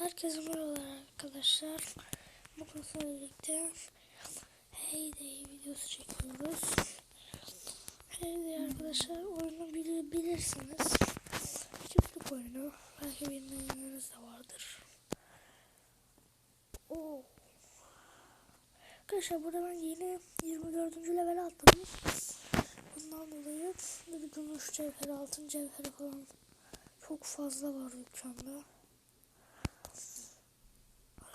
Herkese merhabalar arkadaşlar. Bugün sizlerle birlikte Heyday videosu çekiyoruz. Heyday arkadaşlar oyunu bilir, bilirsiniz. Çiftlik oyunu. Belki bilmeyenleriniz de vardır. Oo. Arkadaşlar burada ben yeni 24. level atladım. Bundan dolayı bir gümüş cevheri, altın cevheri falan çok fazla var dükkanda.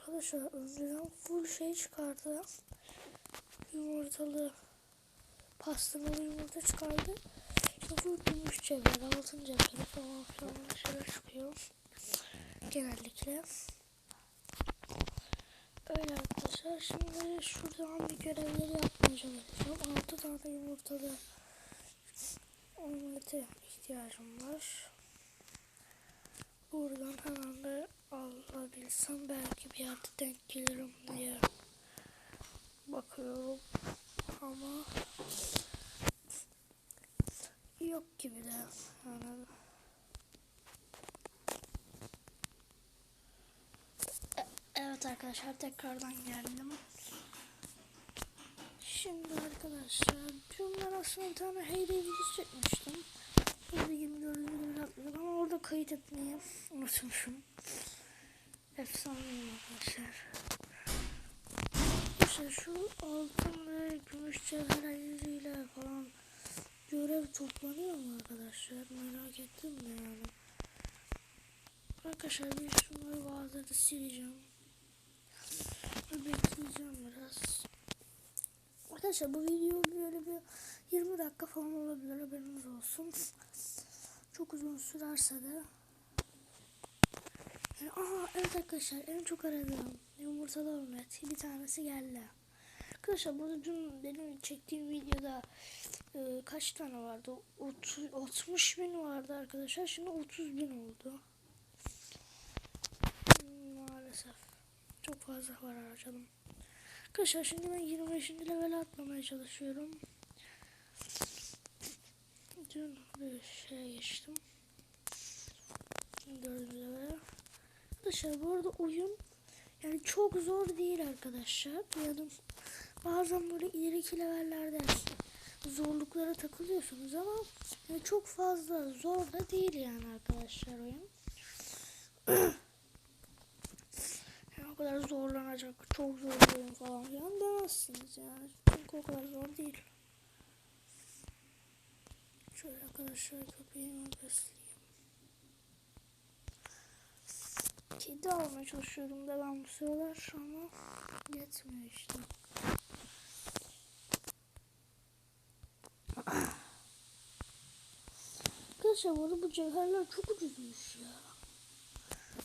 Arkadaşlar önceden full şey çıkardı. Yumurtalı pastırmalı yumurta çıkardı. Şimdi full gümüş cevher, altın cevher falan filan şeyler çıkıyor. Genellikle. Öyle arkadaşlar. Şimdi şuradan bir görevleri yapmaya çalışacağım. 6 tane yumurtalı omlete ihtiyacım var. Buradan hemen de alabilsem belki bir yerde denk gelirim diye bakıyorum ama yok gibi de yani E- Evet arkadaşlar tekrardan geldim. Şimdi arkadaşlar dün ben aslında bir tane Heyday videosu çekmiştim. Burada 24 video atladım ama orada kayıt etmeyi unutmuşum. Efsaneyim arkadaşlar. İşte şu altın ve gümüş cevherleriyle falan görev toplanıyor mu arkadaşlar? Merak ettim de yani. Arkadaşlar bir şunları bazıları sileceğim. Ve bekleyeceğim biraz. Arkadaşlar bu video böyle bir 20 dakika falan olabilir haberiniz olsun. Çok uzun sürerse de. Yani, aa evet arkadaşlar en çok aradığım yumurtalı omlet bir tanesi geldi. Arkadaşlar burada dün benim çektiğim videoda e, kaç tane vardı? 30, 60 bin vardı arkadaşlar. Şimdi 30 bin oldu. Maalesef. Çok fazla var harcadım. Arkadaşlar şimdi ben 25. level atlamaya çalışıyorum. Dün bir şey geçtim. Dördüncü. Arkadaşlar bu arada oyun yani çok zor değil arkadaşlar. Yani bazen böyle ileriki levellerde zorluklara takılıyorsunuz ama yani çok fazla zor da değil yani arkadaşlar oyun. yani o kadar zorlanacak, çok zor oyun falan demezsiniz yani. Çünkü o kadar zor değil. Şöyle arkadaşlar köpeğimi besleyeyim. Kedi almaya çalışıyorum da ben bu sıralar ama yetmiyor işte. Arkadaşlar bu arada bu cevherler çok ucuzmuş ya.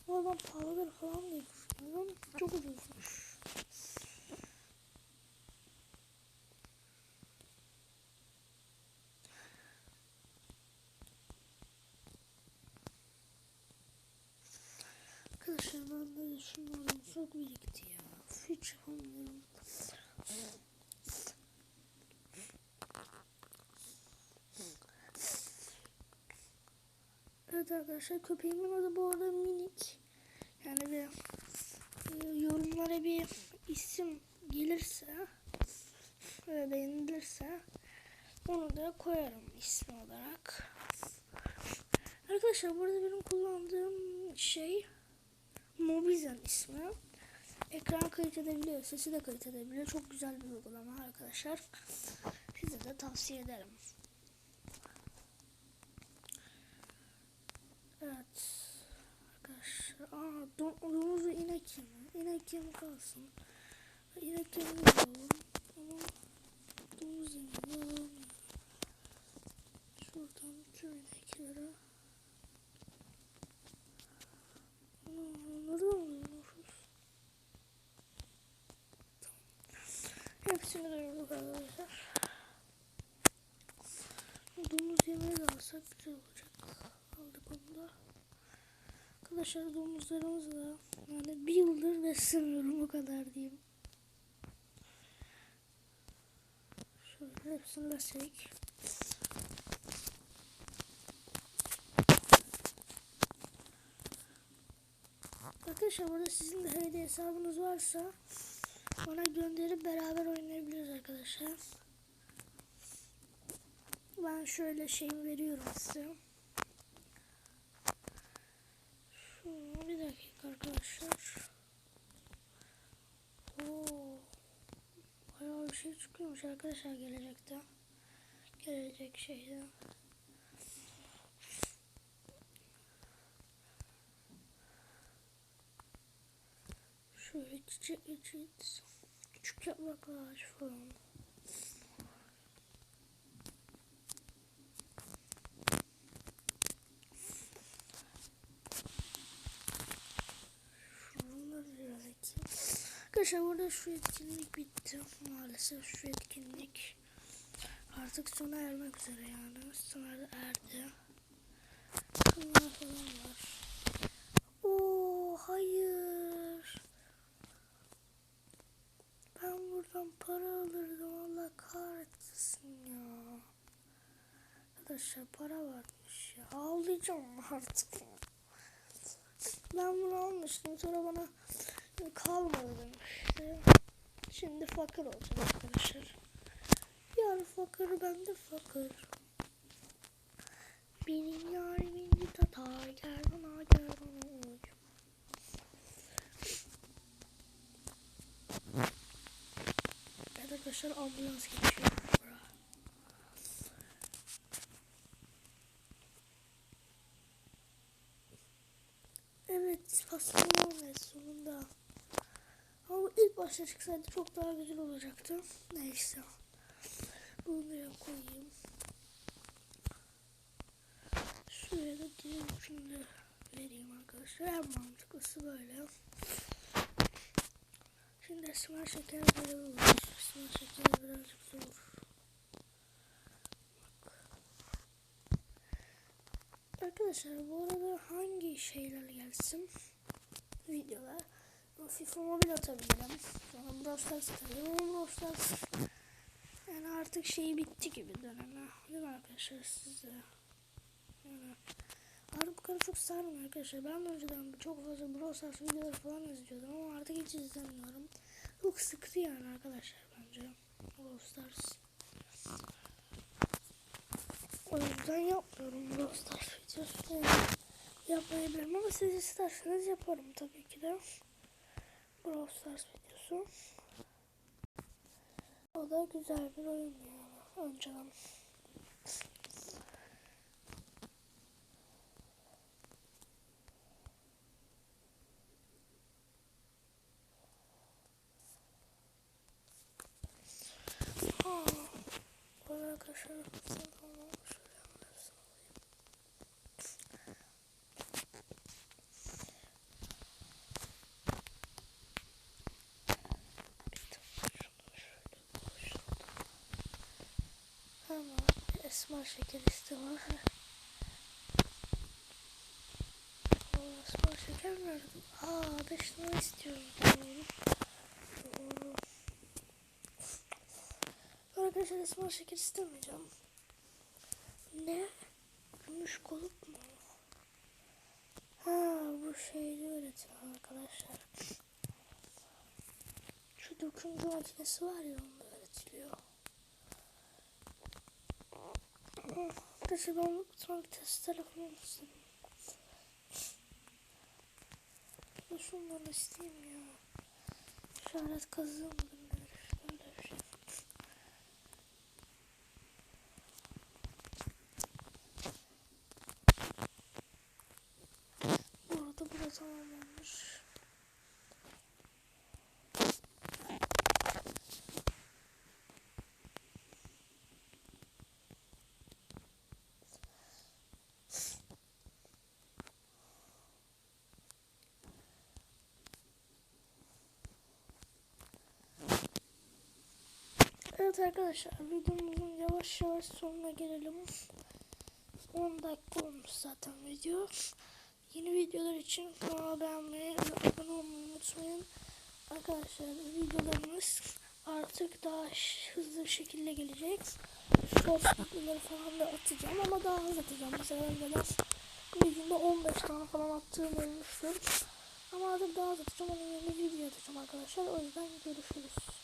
Ama ben pahalıdır falan diye düşünüyorum. Çok ucuzmuş. Arkadaşlar ben de düşünüyorum çok birikti ya. Hiç yapamıyorum. Evet arkadaşlar köpeğimin adı bu arada minik. Yani bir e, yorumlara bir isim gelirse ve beğenilirse onu da koyarım ismi olarak. Arkadaşlar burada benim kullandığım şey Mobizen ismi. Ekran kayıt edebiliyor, sesi de kayıt edebiliyor. Çok güzel bir uygulama arkadaşlar. Size de tavsiye ederim. Evet. Arkadaşlar. Aa, dom domuz ve inek yemi. İnek yemi kalsın. İnek yemi alalım. Ama domuz yemi alalım. Şuradan tüm ineklere. Hepsini doyurduk arkadaşlar. Domuz yemeği de alsak güzel olacak. Aldık onu da. Arkadaşlar domuzlarımız da yani bir yıldır beslemiyorum o kadar diyeyim. Şöyle hepsini besleyik. Arkadaşlar burada sizin de HD hesabınız varsa bana gönderip beraber oynayabiliriz arkadaşlar. Ben şöyle şey veriyorum size. Şunu bir dakika arkadaşlar. Oo. Bayağı bir şey çıkıyormuş arkadaşlar gelecekte. Gelecek şeyde. Şöyle çiçek çiçek. Küçük yapraklar falan. Arkadaşlar burada şu etkinlik bitti. Maalesef şu etkinlik artık sona ermek üzere yani. Sona erdi. Şunlar falan var. Oo hayır. Ben buradan para alırdım. Allah kahretsin ya. Arkadaşlar para varmış ya. Ağlayacağım artık. Ben bunu almıştım. Sonra bana kalmadı demişti. Şimdi fakir olacağım arkadaşlar. Yar fakir ben de fakir. Benim yarimin bir tatar gel bana gel bana arkadaşlar ambulans geçiyor. Evet sonunda. Ama ilk başta çıksaydı çok daha güzel olacaktı. Neyse. Bunu buraya koyayım. Şuraya da ucunu da vereyim arkadaşlar. En mantıklısı böyle. Şimdi esmer şeker görevi var. Esmer şeker birazcık zor. Arkadaşlar bu arada hangi şeyler gelsin? Videolar. FIFA mobil atabilirim. Sonra Brawl Stars atabilirim yani artık şey bitti gibi döneme. Değil mi arkadaşlar sizde? Yani artık bu kadar çok sarmıyor arkadaşlar. Ben de önceden çok fazla Brawl Stars videoları falan izliyordum ama artık hiç izlemiyorum. Çok sıktı yani arkadaşlar bence. Brawl Stars. O yüzden yapmıyorum Brawl Stars videosu. Yapmayabilirim ama siz isterseniz yaparım tabii ki de. Brawl Stars videosu. O da güzel bir oyun yani. Önceden. Ha. Bu arada arkadaşlar tamam şöyle yapmasın. Hemen esmer şeker istemem. Esmer şeker nerede? Aa 5 lira istiyorum. Arkadaşlar esmer şeker istemeyeceğim. Ne? Gümüş kulüp mu? Ha bu şeyde üretilen arkadaşlar. Şu dökümcü makinesi var ya onda üretiliyor. Arkadaşlar ben sonra test telefonu. Ben şundan isteyeyim ya. İşaret kazığı mı denir? Öyle bir şey. Bu arada burada tamamlanmış. Evet arkadaşlar videomuzun yavaş yavaş sonuna gelelim. 10 dakika olmuş zaten video. Yeni videolar için kanala beğenmeyi ve abone olmayı unutmayın. Arkadaşlar videolarımız artık daha hızlı şekilde gelecek. Short videoları falan da atacağım ama daha hızlı atacağım. Mesela önceden bir günde 15 tane falan attığım olmuştu. Ama artık daha az atacağım. Onun yerine video atacağım arkadaşlar. O yüzden görüşürüz.